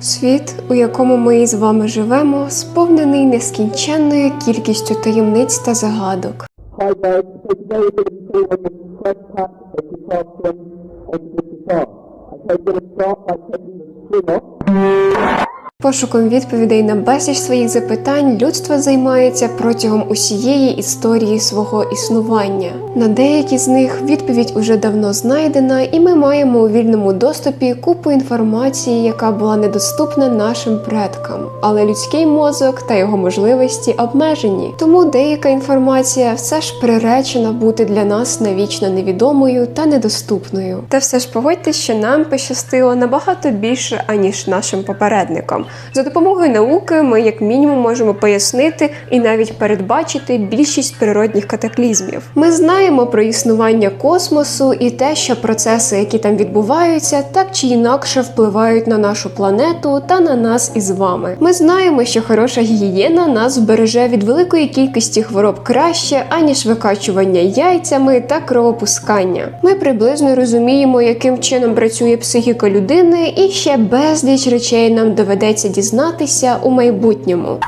Світ, у якому ми із вами живемо, сповнений нескінченною кількістю таємниць та загадок. Пошуком відповідей на безліч своїх запитань людство займається протягом усієї історії свого існування. На деякі з них відповідь уже давно знайдена, і ми маємо у вільному доступі купу інформації, яка була недоступна нашим предкам. Але людський мозок та його можливості обмежені. Тому деяка інформація все ж приречена бути для нас навічно невідомою та недоступною. Та все ж погодьте, що нам пощастило набагато більше аніж нашим попередникам. За допомогою науки ми, як мінімум, можемо пояснити і навіть передбачити більшість природних катаклізмів. Ми знаємо про існування космосу і те, що процеси, які там відбуваються, так чи інакше впливають на нашу планету та на нас із вами. Ми знаємо, що хороша гігієна нас вбереже від великої кількості хвороб краще, аніж викачування яйцями та кровопускання. Ми приблизно розуміємо, яким чином працює психіка людини, і ще безліч речей нам доведеться дізнатися у майбутньому.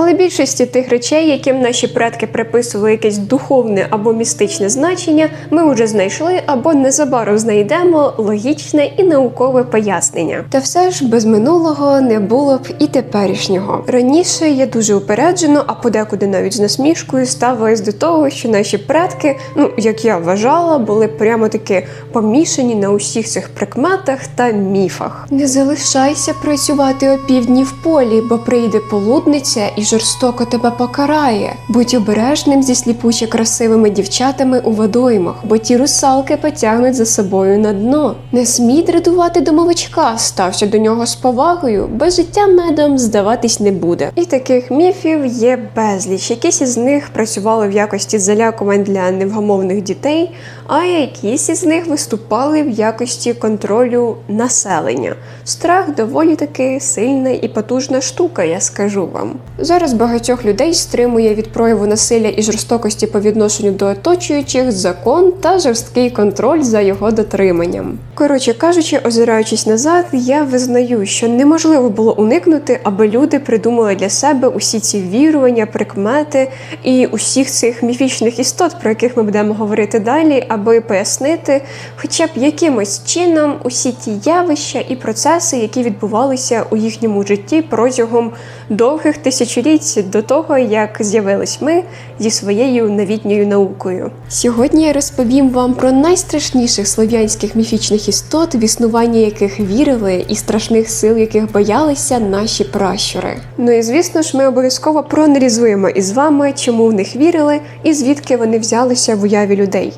Але більшості тих речей, яким наші предки приписували якесь духовне або містичне значення, ми вже знайшли або незабаром знайдемо логічне і наукове пояснення. Та все ж без минулого не було б і теперішнього. Раніше я дуже упереджено, а подекуди навіть з насмішкою ставилась до того, що наші предки, ну як я вважала, були прямо таки помішані на усіх цих прикметах та міфах. Не залишайся працювати опівдні в полі, бо прийде полудниця і жорстоко тебе покарає. Будь обережним зі сліпуче красивими дівчатами у водоймах, бо ті русалки потягнуть за собою на дно. Не смій дратувати домовичка, стався до нього з повагою, бо життя медом здаватись не буде. І таких міфів є безліч. Якісь із них працювали в якості залякувань для невгамовних дітей, а якісь із них виступали в якості контролю населення. Страх доволі таки сильна і потужна штука, я скажу вам. Зараз багатьох людей стримує від прояву насилля і жорстокості по відношенню до оточуючих закон та жорсткий контроль за його дотриманням. Коротше кажучи, озираючись назад, я визнаю, що неможливо було уникнути, аби люди придумали для себе усі ці вірування, прикмети і усіх цих міфічних істот, про яких ми будемо говорити далі, аби пояснити, хоча б якимось чином усі ті явища і процеси, які відбувалися у їхньому житті протягом довгих тисячоліть до того, як з'явились ми зі своєю новітньою наукою. Сьогодні я розповім вам про найстрашніших слов'янських міфічних істот, в існування яких вірили, і страшних сил, яких боялися наші пращури. Ну і звісно ж, ми обов'язково проаналізуємо із вами, чому в них вірили і звідки вони взялися в уяві людей.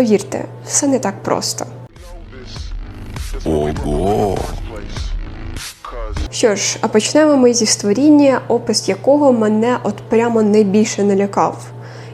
Повірте, все не так просто. Ого. Що ж, а почнемо ми зі створіння, опис якого мене от прямо найбільше налякав.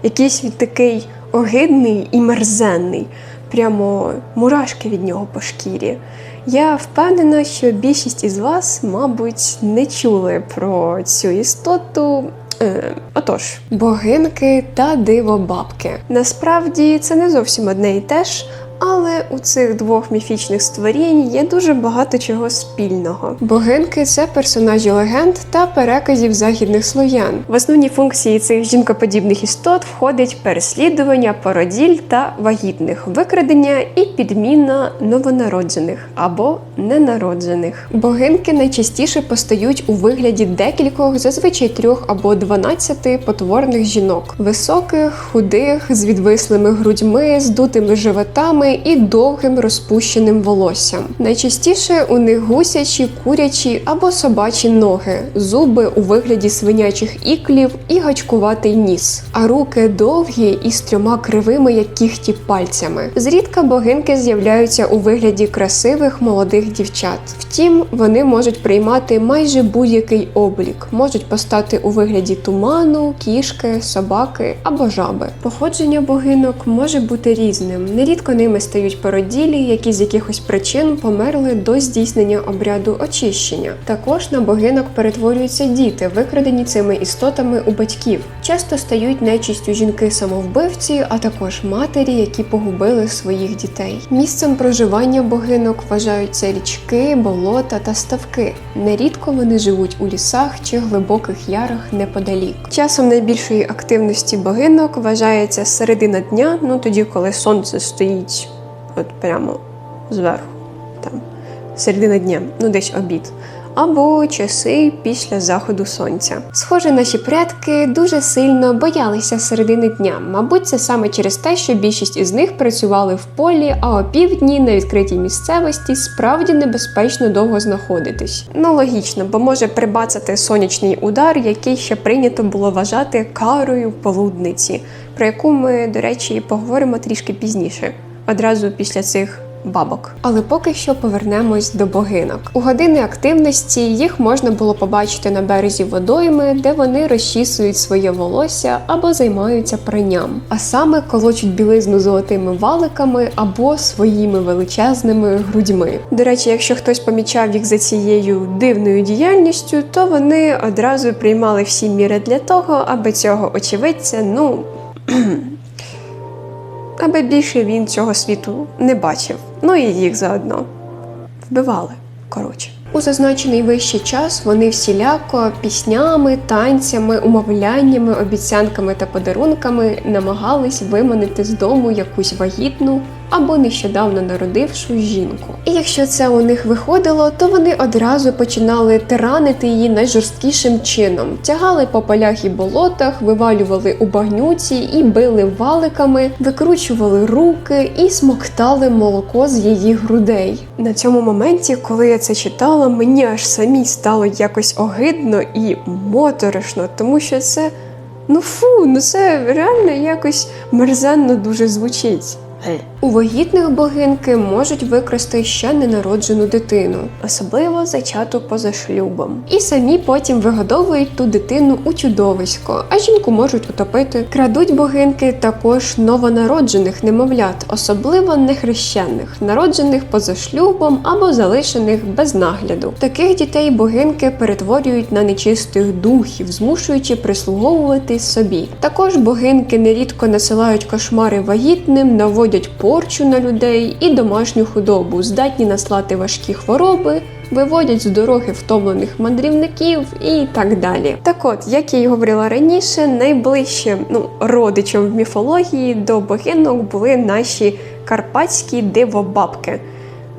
Якийсь він такий огидний і мерзенний, прямо мурашки від нього по шкірі. Я впевнена, що більшість із вас, мабуть, не чули про цю істоту. Е, отож, богинки та дивобабки. Насправді це не зовсім одне і те ж. Але у цих двох міфічних створінь є дуже багато чого спільного. Богинки це персонажі легенд та переказів західних слов'ян. В основні функції цих жінкоподібних істот входить переслідування породіль та вагітних, викрадення і підміна новонароджених або ненароджених. Богинки найчастіше постають у вигляді декількох, зазвичай трьох або дванадцяти потворних жінок: високих, худих, з відвислими грудьми, здутими животами і довгим розпущеним волоссям. Найчастіше у них гусячі, курячі або собачі ноги, зуби у вигляді свинячих іклів і гачкуватий ніс, а руки довгі і з трьома кривими, як кіхті пальцями. Зрідка богинки з'являються у вигляді красивих молодих дівчат. Втім, вони можуть приймати майже будь-який облік, можуть постати у вигляді туману, кішки, собаки або жаби. Походження богинок може бути різним. Нерідко ними ними стають породілі, які з якихось причин померли до здійснення обряду очищення. Також на богинок перетворюються діти, викрадені цими істотами у батьків. Часто стають нечистю жінки-самовбивці, а також матері, які погубили своїх дітей. Місцем проживання богинок вважаються річки, болота та ставки. Нерідко вони живуть у лісах чи глибоких ярах неподалік. Часом найбільшої активності богинок вважається середина дня, ну тоді, коли сонце стоїть от прямо зверху, там середина дня, ну десь обід. Або часи після заходу сонця. Схоже, наші предки дуже сильно боялися середини дня. Мабуть, це саме через те, що більшість із них працювали в полі, а опівдні на відкритій місцевості справді небезпечно довго знаходитись. Ну логічно, бо може прибацати сонячний удар, який ще прийнято було вважати карою полудниці, про яку ми, до речі, поговоримо трішки пізніше, одразу після цих бабок. Але поки що повернемось до богинок. У години активності їх можна було побачити на березі водойми, де вони розчісують своє волосся або займаються пранням, а саме колочуть білизну золотими валиками або своїми величезними грудьми. До речі, якщо хтось помічав їх за цією дивною діяльністю, то вони одразу приймали всі міри для того, аби цього очевидця, ну аби більше він цього світу не бачив. Ну і їх заодно вбивали. Коротше. У зазначений вищий час вони всіляко піснями, танцями, умовляннями, обіцянками та подарунками намагались виманити з дому якусь вагітну або нещодавно народившу жінку. І якщо це у них виходило, то вони одразу починали тиранити її найжорсткішим чином, тягали по полях і болотах, вивалювали у багнюці і били валиками, викручували руки і смоктали молоко з її грудей. На цьому моменті, коли я це читала, мені аж самі стало якось огидно і моторошно, тому що це. Ну фу, ну це реально якось мерзенно дуже звучить. У вагітних богинки можуть викрасти ще ненароджену дитину, особливо зачату поза шлюбом. І самі потім вигодовують ту дитину у чудовисько, а жінку можуть утопити. Крадуть богинки також новонароджених немовлят, особливо нехрещених, народжених поза шлюбом або залишених без нагляду. Таких дітей богинки перетворюють на нечистих духів, змушуючи прислуговувати собі. Також богинки нерідко насилають кошмари вагітним, наводять порчу на людей і домашню худобу, здатні наслати важкі хвороби. Виводять з дороги втомлених мандрівників і так далі. Так от, як я й говорила раніше, найближчим ну, родичем в міфології до богинок були наші карпатські дивобабки.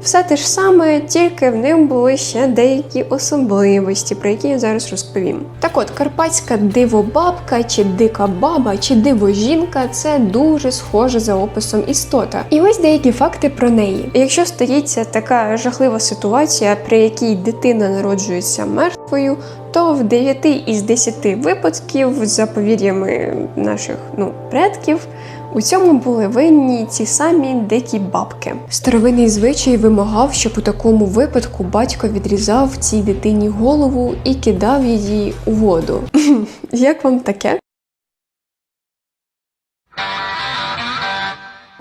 Все те ж саме, тільки в ним були ще деякі особливості, про які я зараз розповім. Так от, карпатська дивобабка, чи дика баба, чи дивожінка це дуже схоже за описом істота. І ось деякі факти про неї. Якщо стається така жахлива ситуація, при якій дитина народжується мертвою, то в 9 із 10 випадків, за повір'ями наших ну, предків, у цьому були винні ці самі дикі бабки. Старовинний звичай вимагав, щоб у такому випадку батько відрізав цій дитині голову і кидав її у воду. Як вам таке?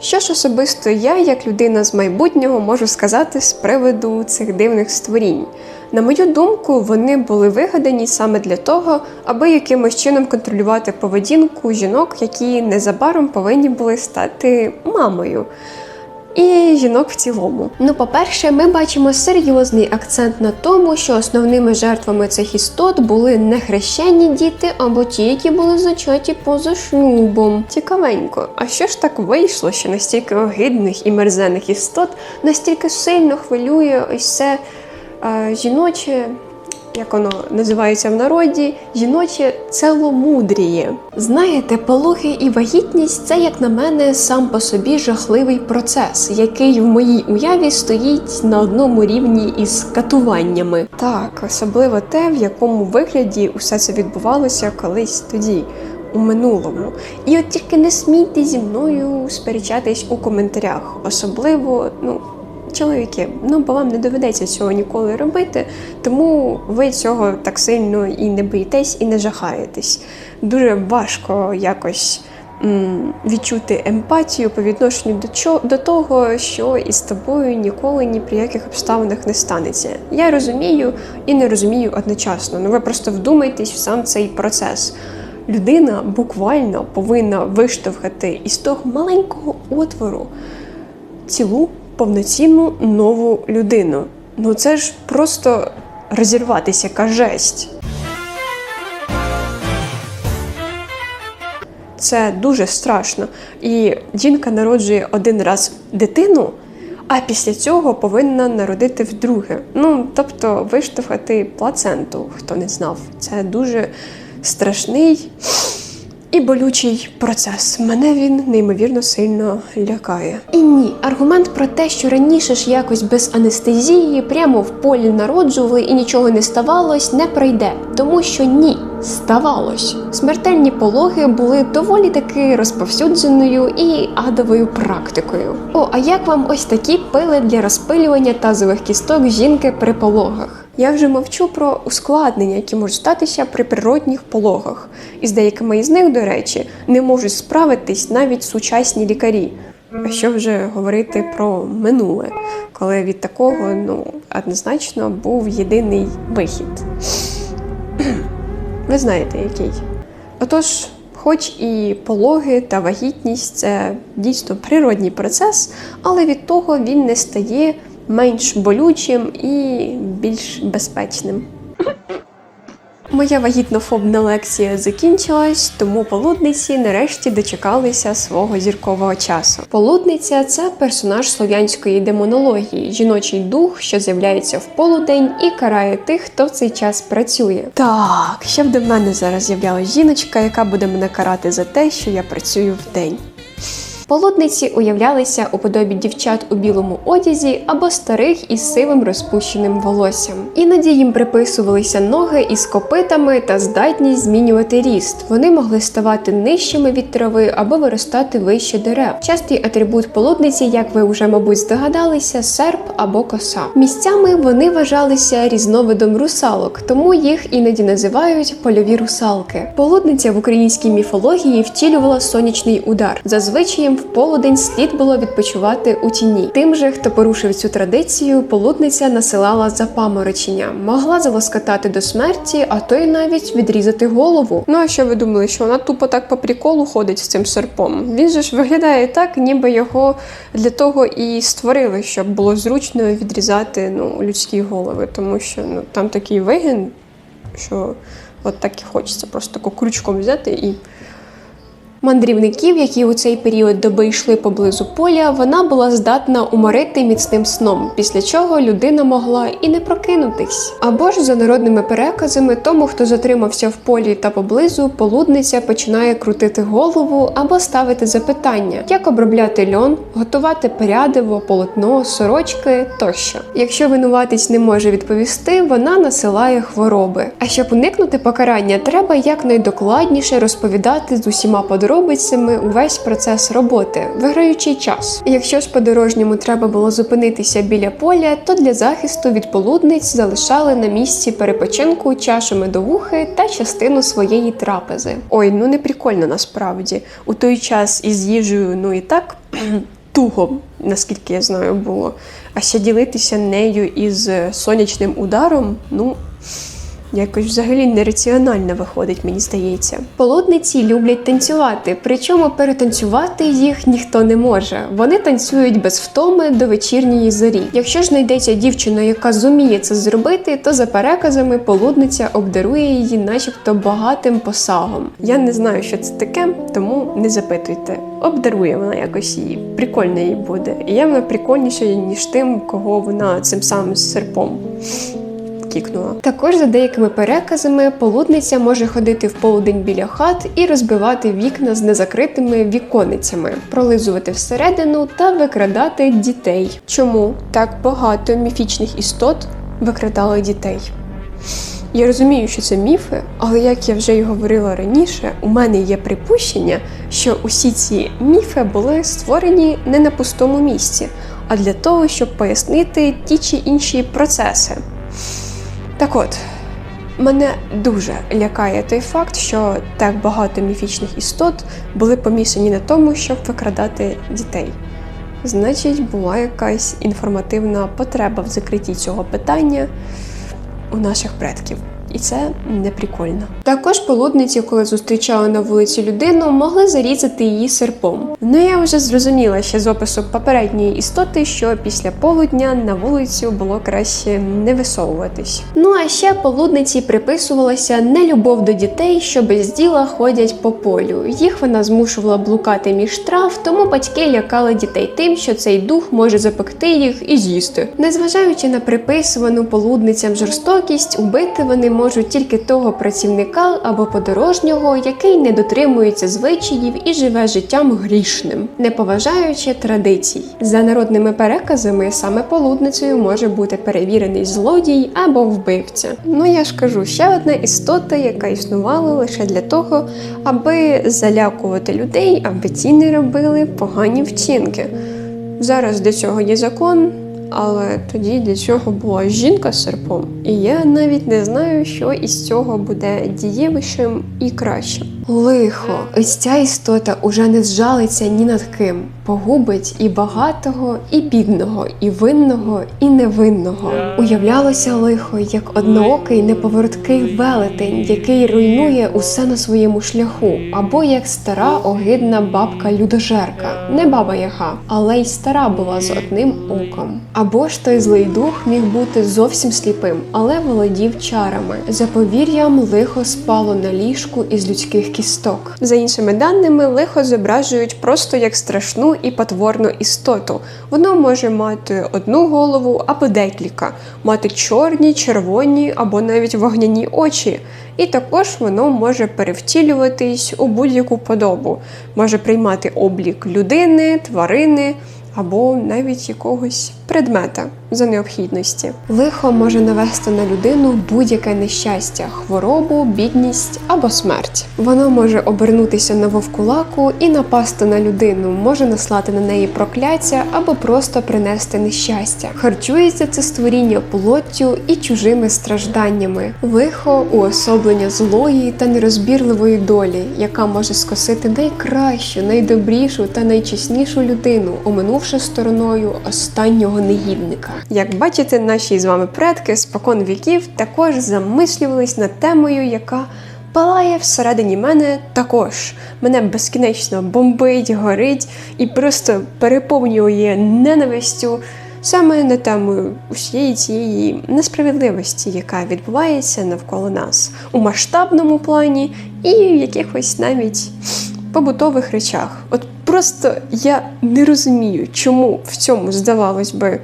Що ж особисто я, як людина з майбутнього, можу сказати з приводу цих дивних створінь? На мою думку, вони були вигадані саме для того, аби якимось чином контролювати поведінку жінок, які незабаром повинні були стати мамою. І жінок в цілому. Ну, по-перше, ми бачимо серйозний акцент на тому, що основними жертвами цих істот були не хрещені діти або ті, які були зачаті поза шлюбом. Цікавенько, а що ж так вийшло, що настільки огидних і мерзених істот настільки сильно хвилює ось це жіноче як воно називається в народі, жіноче целомудріє. Знаєте, пологи і вагітність це, як на мене, сам по собі жахливий процес, який в моїй уяві стоїть на одному рівні із катуваннями. Так, особливо те, в якому вигляді усе це відбувалося колись тоді. У минулому. І от тільки не смійте зі мною сперечатись у коментарях. Особливо, ну, чоловіки, ну бо вам не доведеться цього ніколи робити, тому ви цього так сильно і не боїтесь, і не жахаєтесь. Дуже важко якось м, відчути емпатію по відношенню до, чо, до того, що із тобою ніколи ні при яких обставинах не станеться. Я розумію і не розумію одночасно. Ну ви просто вдумайтесь в сам цей процес. Людина буквально повинна виштовхати із того маленького отвору цілу повноцінну нову людину. Ну це ж просто розірватися, яка жесть. Це дуже страшно. І жінка народжує один раз дитину, а після цього повинна народити вдруге. Ну, тобто виштовхати плаценту, хто не знав. Це дуже страшний і болючий процес. Мене він неймовірно сильно лякає. І ні, аргумент про те, що раніше ж якось без анестезії прямо в полі народжували і нічого не ставалось, не пройде, тому що ні. Ставалось. Смертельні пологи були доволі таки розповсюдженою і адовою практикою. О, а як вам ось такі пили для розпилювання тазових кісток жінки при пологах? Я вже мовчу про ускладнення, які можуть статися при природних пологах. І з деякими із них, до речі, не можуть справитись навіть сучасні лікарі. А що вже говорити про минуле, коли від такого ну однозначно був єдиний вихід. Ви знаєте, який. Отож, хоч і пологи та вагітність це дійсно природній процес, але від того він не стає менш болючим і більш безпечним. Моя вагітнофобна лекція закінчилась, тому полудниці нарешті дочекалися свого зіркового часу. Полудниця це персонаж слов'янської демонології, жіночий дух, що з'являється в полудень і карає тих, хто в цей час працює. Так, щоб до мене зараз з'являлась жіночка, яка буде мене карати за те, що я працюю вдень. Полудниці уявлялися у подобі дівчат у білому одязі або старих із сивим розпущеним волоссям. Іноді їм приписувалися ноги із копитами та здатність змінювати ріст. Вони могли ставати нижчими від трави або виростати вище дерев. Частий атрибут полудниці, як ви вже, мабуть, здогадалися, серп або коса. Місцями вони вважалися різновидом русалок, тому їх іноді називають польові русалки. Полудниця в українській міфології втілювала сонячний удар. Зазвичай в полудень слід було відпочивати у тіні. Тим же, хто порушив цю традицію, полудниця насилала запаморочення, могла залоскотати до смерті, а то й навіть відрізати голову. Ну а що ви думали, що вона тупо так по приколу ходить з цим серпом? Він же ж виглядає так, ніби його для того і створили, щоб було зручно відрізати ну, людські голови, тому що ну там такий вигін, що от так і хочеться просто крючком взяти і. Мандрівників, які у цей період доби йшли поблизу поля, вона була здатна уморити міцним сном, після чого людина могла і не прокинутись. Або ж за народними переказами, тому хто затримався в полі та поблизу, полудниця починає крутити голову або ставити запитання, як обробляти льон, готувати перядиво, полотно, сорочки тощо. Якщо винуватець не може відповісти, вона насилає хвороби. А щоб уникнути покарання, треба якнайдокладніше розповідати з усіма подробицями увесь процес роботи, виграючи час. Якщо ж подорожньому треба було зупинитися біля поля, то для захисту від полудниць залишали на місці перепочинку чашу медовухи та частину своєї трапези. Ой, ну не прикольно насправді. У той час із їжею, ну і так. Туго, наскільки я знаю, було. А ще ділитися нею із сонячним ударом, ну якось взагалі нераціонально виходить, мені здається. Полудниці люблять танцювати, причому перетанцювати їх ніхто не може. Вони танцюють без втоми до вечірньої зорі. Якщо ж знайдеться дівчина, яка зуміє це зробити, то за переказами полудниця обдарує її, начебто, багатим посагом. Я не знаю, що це таке, тому не запитуйте. Обдарує вона якось її, прикольно їй буде. І явно прикольніше, ніж тим, кого вона цим самим серпом кікнула. Також за деякими переказами полудниця може ходити в полудень біля хат і розбивати вікна з незакритими віконицями, пролизувати всередину та викрадати дітей. Чому так багато міфічних істот викрадали дітей? Я розумію, що це міфи, але як я вже й говорила раніше, у мене є припущення, що усі ці міфи були створені не на пустому місці, а для того, щоб пояснити ті чи інші процеси. Так от, Мене дуже лякає той факт, що так багато міфічних істот були помісані на тому, щоб викрадати дітей. Значить, була якась інформативна потреба в закритті цього питання у наших предків. І це не прикольно. Також полудниці, коли зустрічали на вулиці людину, могли зарізати її серпом. Ну я вже зрозуміла ще з опису попередньої істоти, що після полудня на вулицю було краще не висовуватись. Ну а ще полудниці приписувалася нелюбов до дітей, що без діла ходять по полю. Їх вона змушувала блукати між трав, тому батьки лякали дітей тим, що цей дух може запекти їх і з'їсти. Незважаючи на приписувану полудницям жорстокість, убити вони можуть тільки того працівника або подорожнього, який не дотримується звичаїв і живе життям грішним, не поважаючи традицій. За народними переказами, саме полудницею може бути перевірений злодій або вбивця. Ну я ж кажу, ще одна істота, яка існувала лише для того, аби залякувати людей, аби ті не робили погані вчинки. Зараз для цього є закон, але тоді для цього була жінка з серпом. І я навіть не знаю, що із цього буде дієвішим і кращим. Лихо, ось ця істота уже не зжалиться ні над ким, погубить і багатого, і бідного, і винного, і невинного. Уявлялося лихо як одноокий неповороткий велетень, який руйнує усе на своєму шляху, або як стара огидна бабка людожерка, не баба яга, але й стара була з одним оком. Або ж той злий дух міг бути зовсім сліпим, але володів чарами. За повір'ям, лихо спало на ліжку із людських кісток. За іншими даними, лихо зображують просто як страшну і потворну істоту. Воно може мати одну голову або декілька, мати чорні, червоні або навіть вогняні очі. І також воно може перевтілюватись у будь-яку подобу, може приймати облік людини, тварини або навіть якогось предмета за необхідності. Лихо може навести на людину будь-яке нещастя, хворобу, бідність або смерть. Воно може обернутися на вовкулаку і напасти на людину, може наслати на неї прокляття або просто принести нещастя. Харчується це створіння плоттю і чужими стражданнями. Лихо уособлення злої та нерозбірливої долі, яка може скосити найкращу, найдобрішу та найчеснішу людину, оминувши стороною останнього негідника. Як бачите, наші з вами предки спокон віків також замислювались над темою, яка палає всередині мене також. Мене безкінечно бомбить, горить і просто переповнює ненавистю саме на тему усієї цієї несправедливості, яка відбувається навколо нас у масштабному плані і якихось навіть побутових речах. От просто я не розумію, чому в цьому, здавалось би,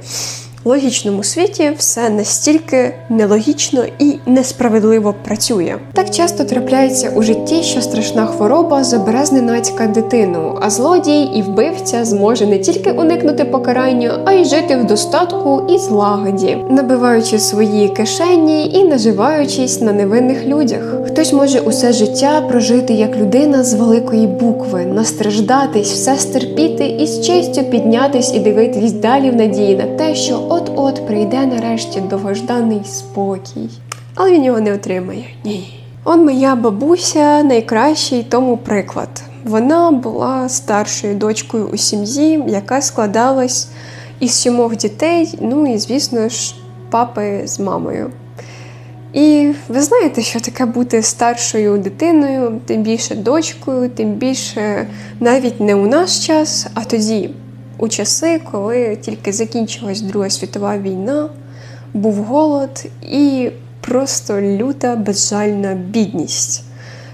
логічному світі все настільки нелогічно і несправедливо працює. Так часто трапляється у житті, що страшна хвороба забере зненацька дитину, а злодій і вбивця зможе не тільки уникнути покарання, а й жити в достатку і злагоді, набиваючи свої кишені і наживаючись на невинних людях. Хтось може усе життя прожити як людина з великої букви, настраждатись, все стерпіти і з честю піднятись і дивитись далі в надії на те, що от-от прийде нарешті довгожданий спокій. Але він його не отримає. Ні. Он моя бабуся найкращий тому приклад. Вона була старшою дочкою у сім'ї, яка складалась із сімох дітей, ну і, звісно ж, папи з мамою. І ви знаєте, що таке бути старшою дитиною, тим більше дочкою, тим більше навіть не у наш час, а тоді, у часи, коли тільки закінчилась Друга світова війна, був голод і просто люта безжальна бідність.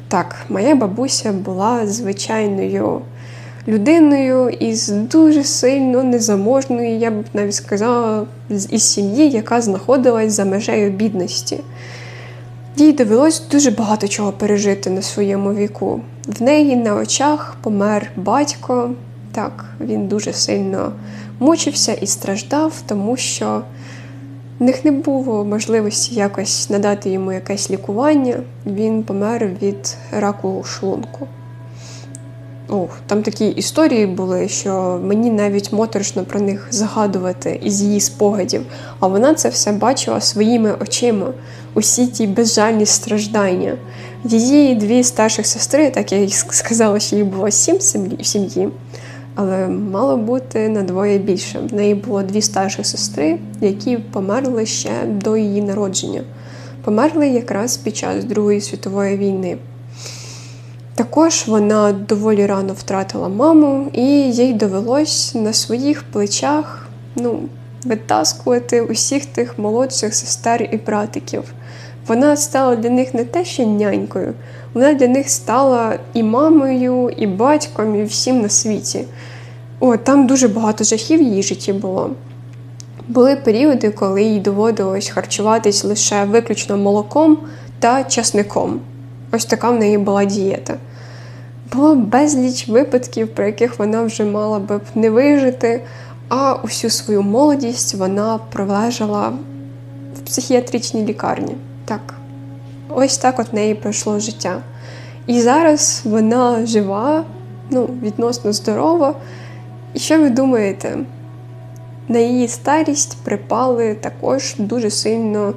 Так, моя бабуся була звичайною людиною із дуже сильно незаможною, я б навіть сказала, із сім'ї, яка знаходилась за межею бідності. Їй довелось дуже багато чого пережити на своєму віку. В неї на очах помер батько. Так, він дуже сильно мучився і страждав, тому що в них не було можливості якось надати йому якесь лікування. Він помер від раку шлунку. Ох, там такі історії були, що мені навіть моторошно про них згадувати із її спогадів. А вона це все бачила своїми очима, усі ті безжальні страждання. Її дві старших сестри, так я їй сказала, що їх було сім в сім'ї, але мало бути на двоє більше. В неї було дві старших сестри, які померли ще до її народження. Померли якраз під час Другої світової війни. Також вона доволі рано втратила маму, і їй довелось на своїх плечах ну, витаскувати усіх тих молодших сестер і братиків. Вона стала для них не те, що нянькою, вона для них стала і мамою, і батьком, і всім на світі. О, там дуже багато жахів її житті було. Були періоди, коли їй доводилось харчуватись лише виключно молоком та часником. Ось така в неї була дієта. Було безліч випадків, про яких вона вже мала би не вижити, а усю свою молодість вона пролежала в психіатричній лікарні. Так, ось так от неї пройшло життя. І зараз вона жива, ну, відносно здорова. І що ви думаєте? На її старість припали також дуже сильно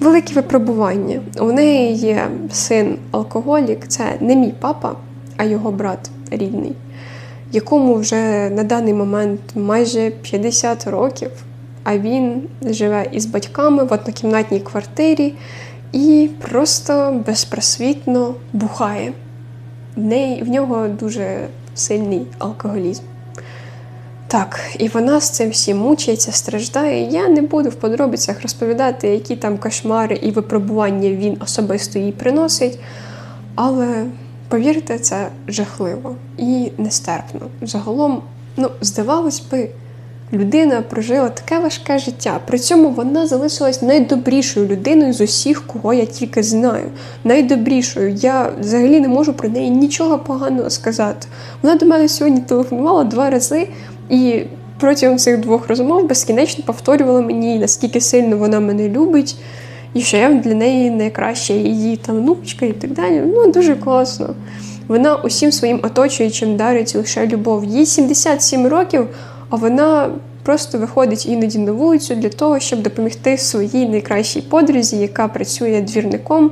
великі випробування. У неї є син алкоголік, це не мій папа, а його брат рідний, якому вже на даний момент майже 50 років, а він живе із батьками в однокімнатній квартирі і просто безпросвітно бухає. В, неї, в нього дуже сильний алкоголізм. Так, і вона з цим всім мучається, страждає. Я не буду в подробицях розповідати, які там кошмари і випробування він особисто їй приносить. Але повірте, це жахливо і нестерпно. Загалом, ну, здавалось би, людина прожила таке важке життя. При цьому вона залишилась найдобрішою людиною з усіх, кого я тільки знаю. Найдобрішою. Я взагалі не можу про неї нічого поганого сказати. Вона до мене сьогодні телефонувала два рази. І протягом цих двох розмов безкінечно повторювала мені, наскільки сильно вона мене любить, і що я для неї найкраща її там внучка і так далі. Ну, дуже класно. Вона усім своїм оточуючим дарить лише любов. Їй 77 років, а вона просто виходить іноді на вулицю для того, щоб допомогти своїй найкращій подрузі, яка працює двірником,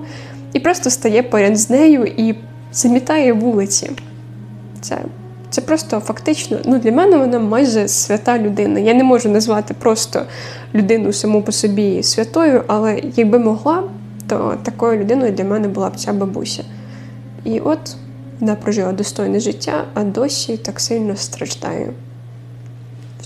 і просто стає поряд з нею і замітає вулиці. Це це просто фактично, ну для мене вона майже свята людина. Я не можу назвати просто людину саму по собі святою, але якби могла, то такою людиною для мене була б ця бабуся. І от вона прожила достойне життя, а досі так сильно страждає.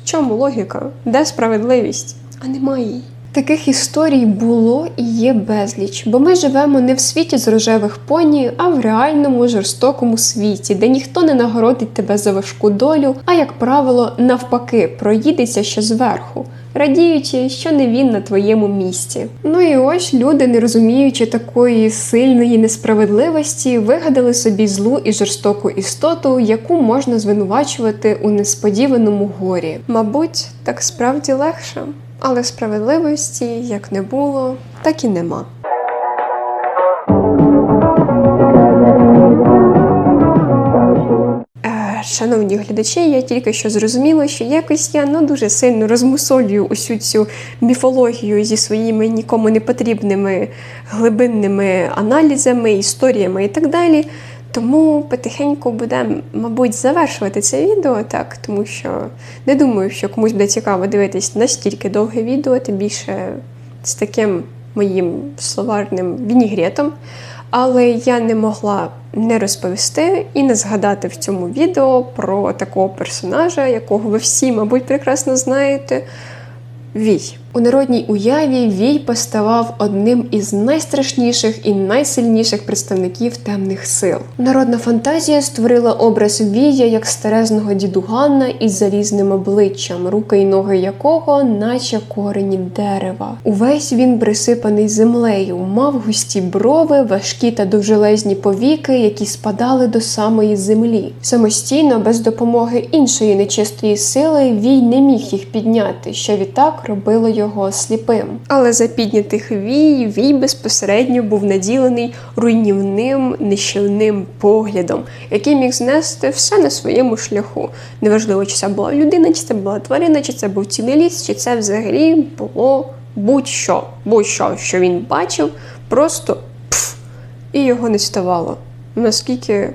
В чому логіка? Де справедливість? А немає її. Таких історій було і є безліч, бо ми живемо не в світі з рожевих поні, а в реальному жорстокому світі, де ніхто не нагородить тебе за важку долю, а як правило, навпаки, проїдеться ще зверху, радіючи, що не він на твоєму місці. Ну і ось люди, не розуміючи такої сильної несправедливості, вигадали собі злу і жорстоку істоту, яку можна звинувачувати у несподіваному горі. Мабуть, так справді легше. Але справедливості як не було, так і нема. Е, Шановні глядачі, я тільки що зрозуміла, що якось я ну дуже сильно розмусолюю усю цю міфологію зі своїми нікому не потрібними глибинними аналізами, історіями і так далі. Тому потихеньку будемо, мабуть, завершувати це відео так, тому що не думаю, що комусь буде цікаво дивитись настільки довге відео, тим більше з таким моїм словарним вінігретом. Але я не могла не розповісти і не згадати в цьому відео про такого персонажа, якого ви всі, мабуть, прекрасно знаєте. Вій. У народній уяві Вій поставав одним із найстрашніших і найсильніших представників темних сил. Народна фантазія створила образ Вія як старезного дідугана із залізним обличчям, руки й ноги якого, наче корені дерева. Увесь він присипаний землею, мав густі брови, важкі та довжелезні повіки, які спадали до самої землі. Самостійно, без допомоги іншої нечистої сили, Вій не міг їх підняти, що відтак робило його його сліпим. Але за піднятих вій вій безпосередньо був наділений руйнівним нищівним поглядом, який міг знести все на своєму шляху. Неважливо, чи це була людина, чи це була тварина, чи це був цілий ліс, чи це взагалі було будь-що, будь-що, що він бачив, просто пф, і його не ставало. Наскільки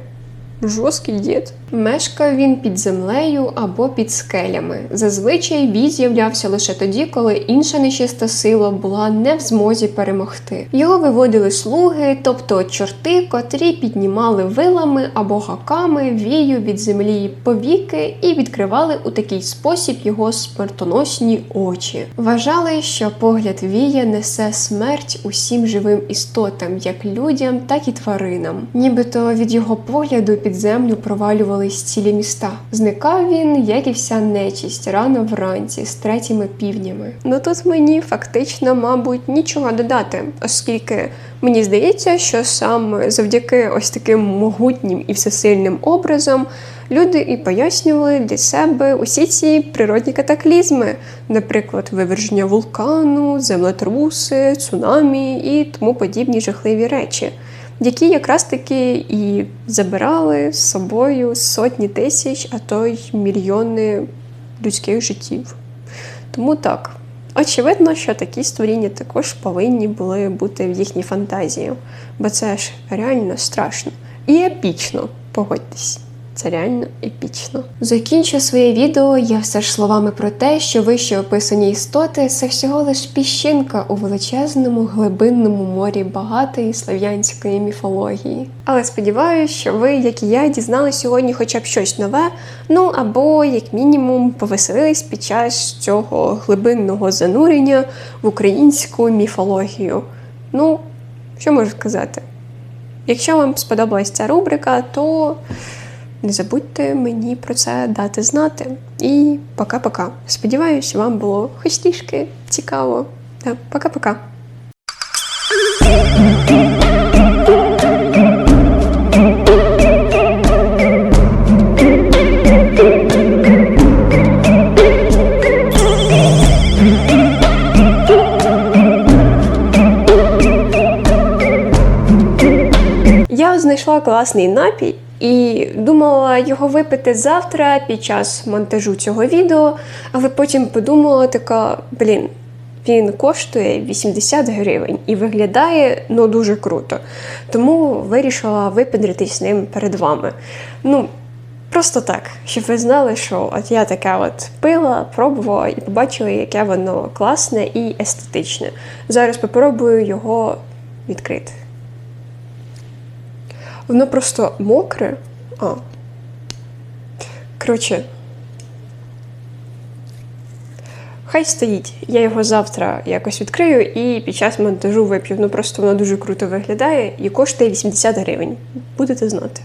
жорсткий дід. Мешкав він під землею або під скелями. Зазвичай бій з'являвся лише тоді, коли інша нечиста сила була не в змозі перемогти. Його виводили слуги, тобто чорти, котрі піднімали вилами або гаками вію від землі повіки і відкривали у такий спосіб його смертоносні очі. Вважали, що погляд вія несе смерть усім живим істотам, як людям, так і тваринам. Нібито від його погляду під землю провалювались цілі міста. Зникав він, як і вся нечисть, рано вранці з третіми півднями. Ну тут мені фактично, мабуть, нічого додати, оскільки мені здається, що саме завдяки ось таким могутнім і всесильним образом люди і пояснювали для себе усі ці природні катаклізми, наприклад, виверження вулкану, землетруси, цунамі і тому подібні жахливі речі які якраз таки і забирали з собою сотні тисяч, а то й мільйони людських життів. Тому так, очевидно, що такі створіння також повинні були бути в їхній фантазії, бо це ж реально страшно і епічно, погодьтесь. Це реально епічно. Закінчу своє відео я все ж словами про те, що вище описані істоти це всього лиш піщинка у величезному глибинному морі багатої слав'янської міфології. Але сподіваюся, що ви, як і я, дізнали сьогодні хоча б щось нове, ну або, як мінімум, повеселились під час цього глибинного занурення в українську міфологію. Ну, що можу сказати? Якщо вам сподобалась ця рубрика, то не забудьте мені про це дати знати. І пока-пока. Сподіваюсь, вам було хоч трішки цікаво. Та, Пока-пока. Я знайшла класний напій і думала його випити завтра під час монтажу цього відео, але потім подумала така: блін, він коштує 80 гривень і виглядає ну дуже круто. Тому вирішила випендритись ним перед вами. Ну, Просто так, щоб ви знали, що от я така от пила, пробувала і побачила, яке воно класне і естетичне. Зараз попробую його відкрити. Воно просто мокре. А. Коротше. Хай стоїть. Я його завтра якось відкрию і під час монтажу вип'ю. Ну просто воно дуже круто виглядає і коштує 80 гривень. Будете знати.